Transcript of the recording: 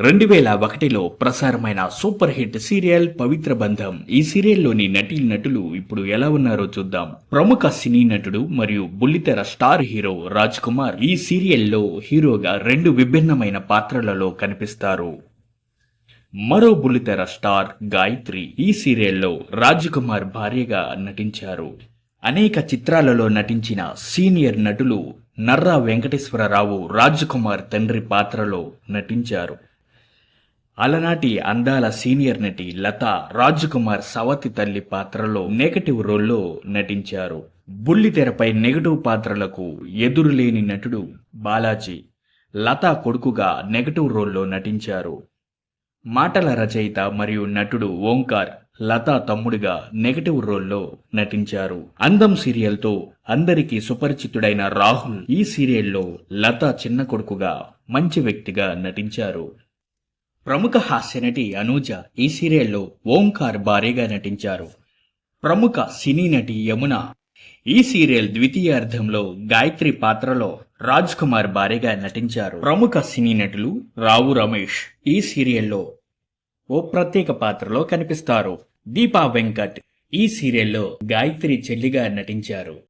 రెండు వేల ఒకటిలో ప్రసారమైన సూపర్ హిట్ సీరియల్ పవిత్ర బంధం. ఈ సీరియల్లోని నటీ నటులు ఇప్పుడు ఎలా ఉన్నారో చూద్దాం. ప్రముఖ సినీ నటుడు మరియు బుల్లితెర స్టార్ హీరో రాజ్ కుమార్ ఈ సీరియల్లో హీరోగా రెండు విభిన్నమైన పాత్రలలో కనిపిస్తారు. మరో బుల్లితెర స్టార్ గాయత్రి ఈ సీరియల్లో రాజ్ కుమార్ భార్యగా నటించారు. అనేక చిత్రాలలో నటించిన సీనియర్ నటులు నర్రా వెంకటేశ్వరరావు రాజ్ కుమార్ తండ్రి పాత్రలో నటించారు. అలనాటి అందాల సీనియర్ నటి లత రాజ్ కుమార్ సవతి తల్లి పాత్రలో నెగటివ్ రోల్లో నటించారు. బుల్లితెరపై నెగటివ్ పాత్రలకు ఎదురులేని నటుడు బాలాజీ. లత కొడుకుగా నెగటివ్ రోల్లో నటించారు. మాటల రచయిత మరియు నటుడు ఓంకార్ లతా తమ్ముడిగా నెగటివ్ రోల్లో నటించారు. అందం సీరియల్తో అందరికీ సుపరిచితుడైన రాహుల్ ఈ సీరియల్లో లతా చిన్న కొడుకుగా మంచి వ్యక్తిగా నటించారు. ప్రముఖ హాస్యనటి అనూజ ఈ సీరియల్లో ఓంకార్ భారీగా నటించారు. ప్రముఖ సినీ నటి యమున ఈ సీరియల్ ద్వితీయార్థంలో గాయత్రి పాత్రలో రాజ్ కుమార్ భార్యగా నటించారు. ప్రముఖ సినీ నటులు రావు రమేష్ ఈ సీరియల్లో ఓ ప్రత్యేక పాత్రలో కనిపిస్తారు. దీపా వెంకట్ ఈ సీరియల్లో గాయత్రి చెల్లిగా నటించారు.